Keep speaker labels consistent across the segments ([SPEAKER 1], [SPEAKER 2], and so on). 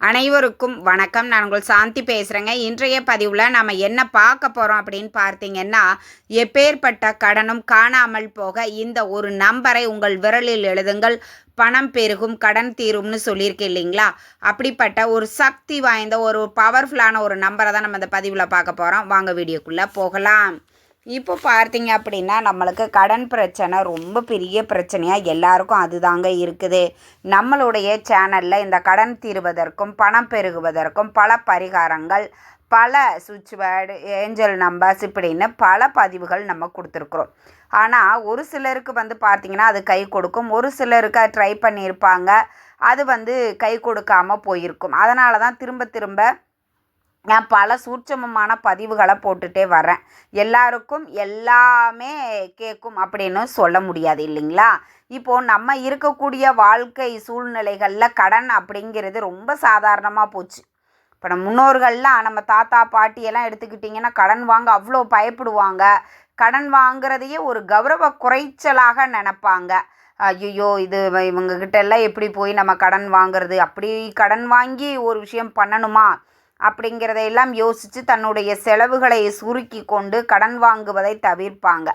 [SPEAKER 1] அனைவருக்கும் வணக்கம். நான் உங்கள் சாந்தி பேசுகிறேங்க இன்றைய பதிவில் நம்ம என்ன பார்க்க போகிறோம் அப்படின்னு பார்த்தீங்கன்னா எப்பேற்பட்ட கடனும் காணாமல் போக இந்த ஒரு நம்பரை உங்கள் விரலில் எழுதுங்கள். பணம் பெருகும் கடன் தீரும்னு சொல்லியிருக்கேன் இல்லைங்களா? அப்படிப்பட்ட ஒரு சக்தி வாய்ந்த ஒரு பவர்ஃபுல்லான ஒரு நம்பரை தான் நம்ம இந்த பதிவில் பார்க்க போகிறோம் வாங்க வீடியோக்குள்ளே போகலாம். இப்போ பார்த்தீங்க அப்படின்னா நம்மளுக்கு கடன் பிரச்சனை ரொம்ப பெரிய பிரச்சனையாக எல்லாருக்கும் அதுதாங்க இருக்குது. நம்மளுடைய சேனலில் இந்த கடன் தீர்வதற்கும் பணம் பெருகுவதற்கும் பல பரிகாரங்கள் பல சுவிட்ச் வேர்டு ஏஞ்சல் நம்பர்ஸ் இப்படின்னு பல பதிவுகள் நம்ம கொடுத்துருக்குறோம். ஆனால் ஒரு சிலருக்கு வந்து பார்த்திங்கன்னா அது கை கொடுக்கும். ஒரு சிலருக்கு அது ட்ரை பண்ணியிருப்பாங்க. அது வந்து கை கொடுக்காமல் போயிருக்கும். அதனால தான் திரும்ப திரும்ப நான் பல சூட்சமமான பதிவுகளை போட்டுகிட்டே வரேன் எல்லாருக்கும் எல்லாமே கேட்கும் அப்படின்னு சொல்ல முடியாது இல்லைங்களா? இப்போது நம்ம இருக்கக்கூடிய வாழ்க்கை சூழ்நிலைகளில் கடன் அப்படிங்கிறது ரொம்ப சாதாரணமாக போச்சு. இப்போ நம்ம முன்னோர்கள்லாம் நம்ம தாத்தா பாட்டியெல்லாம் எடுத்துக்கிட்டிங்கன்னா கடன் வாங்க அவ்வளோ பயப்படுவாங்க. கடன் வாங்குறதையே ஒரு கௌரவ குறைச்சலாக நினப்பாங்க. ஐயோ இது இவங்ககிட்ட எல்லாம் எப்படி போய் நம்ம கடன் வாங்குறது? அப்படி கடன் வாங்கி ஒரு விஷயம் பண்ணணுமா? அப்படிங்கிறதையெல்லாம் யோசித்து தன்னுடைய செலவுகளை சுருக்கி கொண்டு கடன் வாங்குவதை தவிர்ப்பாங்க.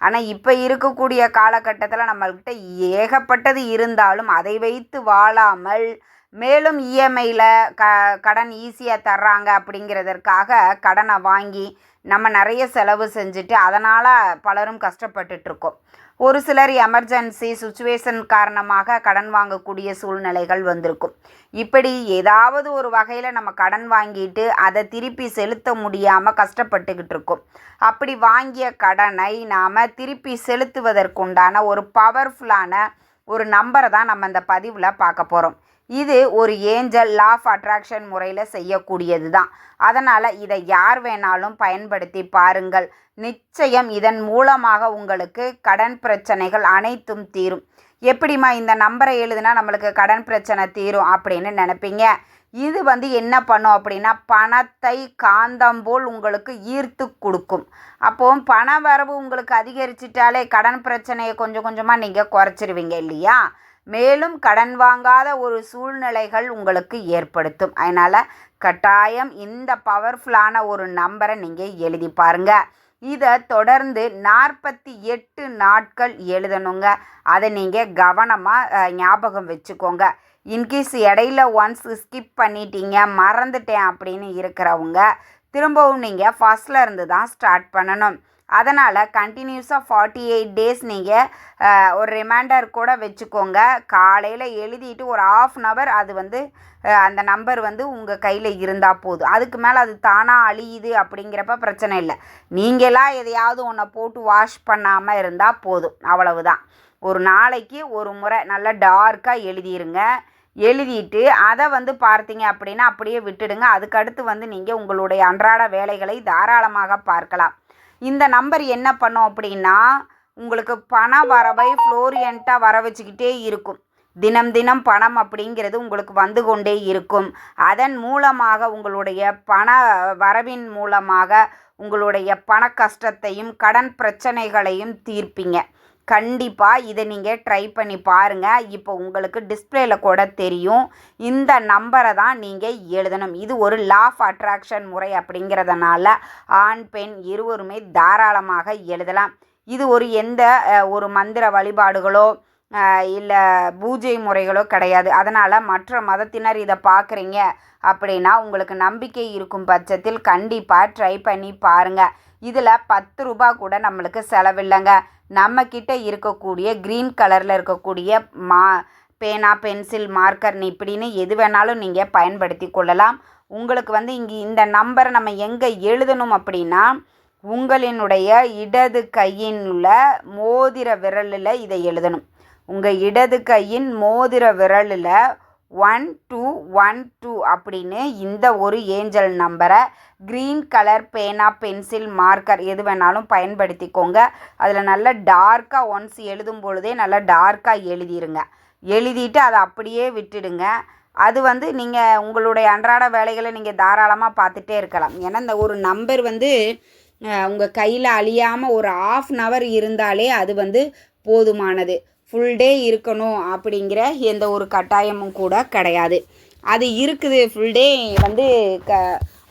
[SPEAKER 1] ஆனால் இப்போ இருக்கக்கூடிய காலகட்டத்தில் நம்மள்கிட்ட ஏகப்பட்டது இருந்தாலும் அதை வைத்து வாழாமல் மேலும் இஎம்ஐயில் க கடன் ஈஸியாக தர்றாங்க அப்படிங்கிறதற்காக கடனை வாங்கி நம்ம நிறைய செலவு செஞ்சுட்டு அதனால் பலரும் கஷ்டப்பட்டுட்ருக்கோம். ஒரு சிலர் எமர்ஜென்சி சுச்சுவேஷன் காரணமாக கடன் வாங்கக்கூடிய சூழ்நிலைகள் வந்திருக்கும். இப்படி ஏதாவது ஒரு வகையில் நம்ம கடன் வாங்கிட்டு அதை திருப்பி செலுத்த முடியாமல் கஷ்டப்பட்டுக்கிட்டு இருக்கோம் அப்படி வாங்கிய கடனை நாம் திருப்பி செலுத்துவதற்குண்டான ஒரு பவர்ஃபுல்லான ஒரு நம்பரை தான் நம்ம இந்த பதிவில் பார்க்க போகிறோம் இது ஒரு ஏஞ்சல் லா ஆஃப் அட்ராக்ஷன் முறையில் செய்யக்கூடியது தான் அதனால் இதை யார் வேணாலும் பயன்படுத்தி பாருங்கள். நிச்சயம் இதன் மூலமாக உங்களுக்கு கடன் பிரச்சனைகள் அனைத்தும் தீரும். எப்படிம்மா இந்த நம்பரை எழுதுனா நம்மளுக்கு கடன் பிரச்சனை தீரும் அப்படின்னு நினைப்பீங்க? இது வந்து என்ன பண்ணும் அப்படின்னா பணத்தை காந்தம் போல் உங்களுக்கு ஈர்த்து கொடுக்கும். அப்போது பண வரவு உங்களுக்கு அதிகரிச்சிட்டாலே கடன் பிரச்சனையை கொஞ்சம் கொஞ்சமாக நீங்கள் குறைச்சிருவீங்க இல்லையா? மேலும் கடன் வாங்காத ஒரு சூழ்நிலைகள் உங்களுக்கு ஏற்படுத்தும். அதனால் கட்டாயம் இந்த பவர்ஃபுல்லான ஒரு நம்பரை நீங்கள் எழுதி பாருங்கள் இதை தொடர்ந்து நாற்பத்தி எட்டு நாட்கள் எழுதணுங்க. அதை நீங்கள் கவனமாக ஞாபகம் வச்சுக்கோங்க. இன்கேஸ் இடையில ஒன்ஸ் ஸ்கிப் பண்ணிட்டீங்க மறந்துட்டேன் அப்படின்னு இருக்கிறவங்க திரும்பவும் நீங்கள் ஃபஸ்ட்டில் இருந்து தான் ஸ்டார்ட் பண்ணணும். அதனால் கண்டினியூஸாக ஃபார்ட்டி எயிட் டேஸ் நீங்கள் ஒரு ரிமைண்டர் கூட வச்சுக்கோங்க. காலையில் எழுதிட்டு ஒரு ஆஃப் அன் ஹவர் அது வந்து அந்த நம்பர் வந்து உங்கள் கையில் இருந்தால் போதும். அதுக்கு மேலே அது தானாக அழியுது அப்படிங்கிறப்ப பிரச்சனை இல்லை. நீங்களாக எதையாவது ஒன்றை போட்டு வாஷ் பண்ணாமல் இருந்தால் போதும். அவ்வளவுதான். ஒரு நாளைக்கு ஒரு முறை நல்லா டார்க்காக எழுதிருங்க. எழுதிட்டு அதை வந்து பார்த்தீங்க அப்படின்னா அப்படியே விட்டுடுங்க. அதுக்கடுத்து வந்து நீங்கள் உங்களுடைய அன்றாட வேலைகளை தாராளமாக பார்க்கலாம். இந்த நம்பர் என்ன பண்ணும் அப்படின்னா உங்களுக்கு பண வரவை ஃப்ளோரியண்ட்டாக வர வச்சுக்கிட்டே இருக்கும். தினம் தினம் பணம் அப்படிங்கிறது உங்களுக்கு வந்து கொண்டே இருக்கும். அதன் மூலமாக உங்களுடைய பண வரவின் மூலமாக உங்களுடைய பண கஷ்டத்தையும் கடன் பிரச்சனைகளையும் தீர்ப்பீங்க. கண்டிப்பாக இதை நீங்கள் ட்ரை பண்ணி பாருங்கள் இப்போ உங்களுக்கு டிஸ்பிளேல கூட தெரியும். இந்த நம்பரை தான் நீங்கள் எழுதணும். இது ஒரு லா ஆஃப் அட்ராக்ஷன் முறை அப்படிங்கிறதுனால ஆண் பெண் இருவருமே தாராளமாக எழுதலாம். இது ஒரு எந்த ஒரு மந்திர வழிபாடுகளோ இல்லை பூஜை முறைகளோ கிடையாது. அதனால் மற்ற மதத்தினர் இதை பார்க்குறீங்க அப்படின்னா உங்களுக்கு நம்பிக்கை இருக்கும் பட்சத்தில் கண்டிப்பாக ட்ரை பண்ணி பாருங்கள் இதில் பத்து ரூபா கூட நம்மளுக்கு செலவில்லைங்க. நம்மக்கிட்ட இருக்கக்கூடிய க்ரீன் கலரில் இருக்கக்கூடிய மா பேனா பென்சில் மார்க்கர் இப்படின்னு எது வேணாலும் நீங்கள் பயன்படுத்தி கொள்ளலாம். உங்களுக்கு வந்து இங்கே இந்த நம்பரை நம்ம எங்கே எழுதணும் அப்படின்னா உங்களினுடைய இடது கையின் உள்ள மோதிர விரலில் இதை எழுதணும். உங்கள் இடது கையின் மோதிர விரலில் ஒன் டூ ஒன் டூ அப்படின்னு இந்த ஒரு ஏஞ்சல் நம்பரை க்ரீன் கலர் பேனா பென்சில் மார்க்கர் எது வேணாலும் பயன்படுத்திக்கோங்க. அதில் நல்லா டார்க்காக ஒன்ஸ் எழுதும் பொழுதே நல்லா டார்க்காக எழுதிருங்க. எழுதிட்டு அதை அப்படியே விட்டுடுங்க. அது வந்து நீங்கள் உங்களுடைய அன்றாட வேலைகளை நீங்கள் தாராளமாக பார்த்துட்டே இருக்கலாம். ஏன்னா இந்த ஒரு நம்பர் வந்து உங்கள் கையில் அழியாமல் ஒரு ஆஃப் அன் அவர் இருந்தாலே அது வந்து போதுமானது. ஃபுல் டே இருக்கணும் அப்படிங்கிற எந்த ஒரு கட்டாயமும் கூட கிடையாது. அது இருக்குது ஃபுல் டே வந்து க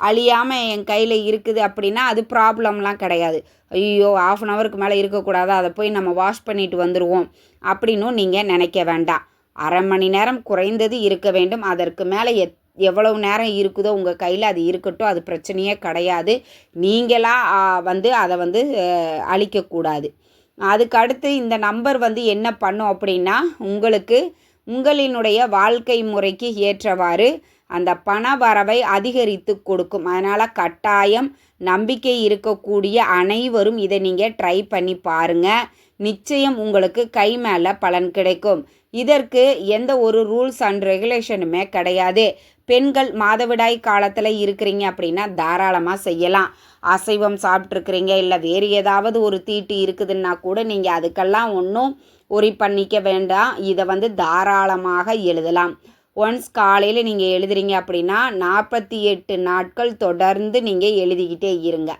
[SPEAKER 1] அழியாமல் என் கையில் இருக்குது அப்படின்னா அது ப்ராப்ளம்லாம் கிடையாது. ஐயோ ஆஃப் அன் ஹவருக்கு மேலே இருக்கக்கூடாது? அதை போய் நம்ம வாஷ் பண்ணிட்டு வந்துடுவோம் அப்படின்னும் நீங்கள் நினைக்க வேண்டாம். அரை மணி நேரம் குறைந்தது இருக்க வேண்டும். அதற்கு மேலே எத் எவ்வளவு நேரம் இருக்குதோ உங்கள் கையில் அது இருக்கட்டும். அது பிரச்சனையே கிடையாது. நீங்களாக வந்து அதை வந்து அழிக்கக்கூடாது. அதுக்கு அடுத்து இந்த நம்பர் வந்து என்ன பண்ணும் அப்படின்னா உங்களுக்கு உங்களினுடைய வாழ்க்கை முறைக்கு ஏற்றவாறு அந்த பண வரவை அதிகரித்து கொடுக்கும். அதனால் கட்டாயம் நம்பிக்கை இருக்கக்கூடிய அனைவரும் இதை நீங்கள் ட்ரை பண்ணி பாருங்கள் நிச்சயம் உங்களுக்கு கை மேலே பலன் கிடைக்கும். இதற்கு எந்த ஒரு ரூல்ஸ் அண்ட் ரெகுலேஷனுமே கிடையாது. பெண்கள் மாதவிடாய் காலத்தில் இருக்கிறீங்க அப்படின்னா தாராளமாக செய்யலாம். அசைவம் சாப்பிட்ருக்குறீங்க இல்லை வேறு ஏதாவது ஒரு தீட்டு இருக்குதுன்னா கூட நீங்கள் அதுக்கெல்லாம் ஒன்றும் ஒரி பண்ணிக்க வேண்டாம். இதை வந்து தாராளமாக எழுதலாம். ஒன்ஸ் காலையில் நீங்கள் எழுதுறீங்க அப்படின்னா நாற்பத்தி எட்டு நாட்கள் தொடர்ந்து நீங்கள் எழுதிக்கிட்டே இருங்க.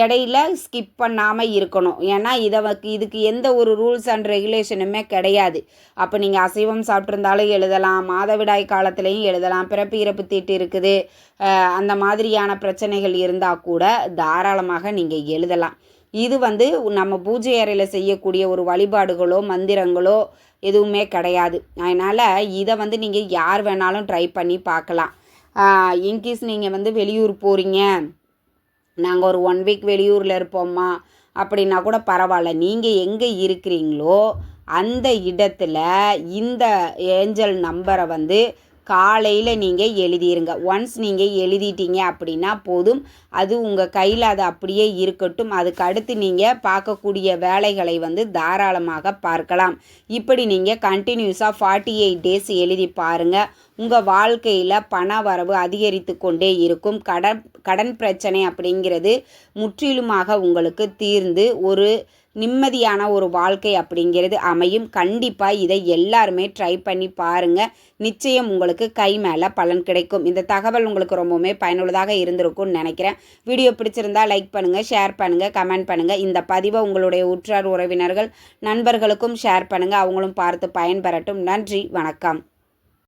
[SPEAKER 1] இடையில ஸ்கிப் பண்ணாமல் இருக்கணும். ஏன்னா இதை இதுக்கு எந்த ஒரு ரூல்ஸ் அண்ட் ரெகுலேஷனுமே கிடையாது. அப்போ நீங்கள் அசைவம் சாப்பிட்ருந்தாலும் எழுதலாம் மாதவிடாய் காலத்துலேயும் எழுதலாம் பிறப்பு இறப்பு தீட்டு இருக்குது. அந்த மாதிரியான பிரச்சனைகள் இருந்தால் கூட தாராளமாக நீங்கள் எழுதலாம். இது வந்து நம்ம பூஜை அறையில் செய்யக்கூடிய ஒரு வழிபாடுகளோ மந்திரங்களோ எதுவுமே கிடையாது. அதனால் இதை வந்து நீங்கள் யார் வேணாலும் ட்ரை பண்ணி பார்க்கலாம். இன்கேஸ் நீங்கள் வந்து வெளியூர் போகிறீங்க நாங்கள் ஒரு ஒன் வீக் வெளியூரில் இருப்போம்மா. அப்படின்னா கூட பரவாயில்ல. நீங்கள் எங்கே இருக்கிறீங்களோ அந்த இடத்துல இந்த ஏஞ்சல் நம்பரை வந்து காலையில் நீங்கள் எழுதிருங்க. ஒன்ஸ் நீங்கள் எழுதிட்டீங்க அப்படின்னா போதும். அது உங்கள் கையில் அது அப்படியே இருக்கட்டும். அதுக்கு அடுத்து நீங்கள் பார்க்கக்கூடிய வேலைகளை வந்து தாராளமாக பார்க்கலாம். இப்படி நீங்கள் கண்டினியூஸாக ஃபார்ட்டி எயிட் டேஸ் எழுதி பாருங்கள் உங்கள் வாழ்க்கையில் பண வரவு அதிகரித்து கொண்டே இருக்கும். கடன் கடன் பிரச்சனை அப்படிங்கிறது முற்றிலுமாக உங்களுக்கு தீர்ந்து ஒரு நிம்மதியான ஒரு வாழ்க்கை அப்படிங்கிறது அமையும். கண்டிப்பாக இதை எல்லாருமே ட்ரை பண்ணி பாருங்கள் நிச்சயம் உங்களுக்கு கை மேலே பலன் கிடைக்கும். இந்த தகவல் உங்களுக்கு ரொம்பவுமே பயனுள்ளதாக இருந்திருக்கும்னு நினைக்கிறேன். வீடியோ பிடிச்சிருந்தா லைக் பண்ணுங்கள் ஷேர் பண்ணுங்கள் கமெண்ட் பண்ணுங்கள் இந்த பதிவை உங்களுடைய உற்றார் உறவினர்கள் நண்பர்களுக்கும் ஷேர் பண்ணுங்கள் அவங்களும் பார்த்து பயன்பெறட்டும். நன்றி வணக்கம்.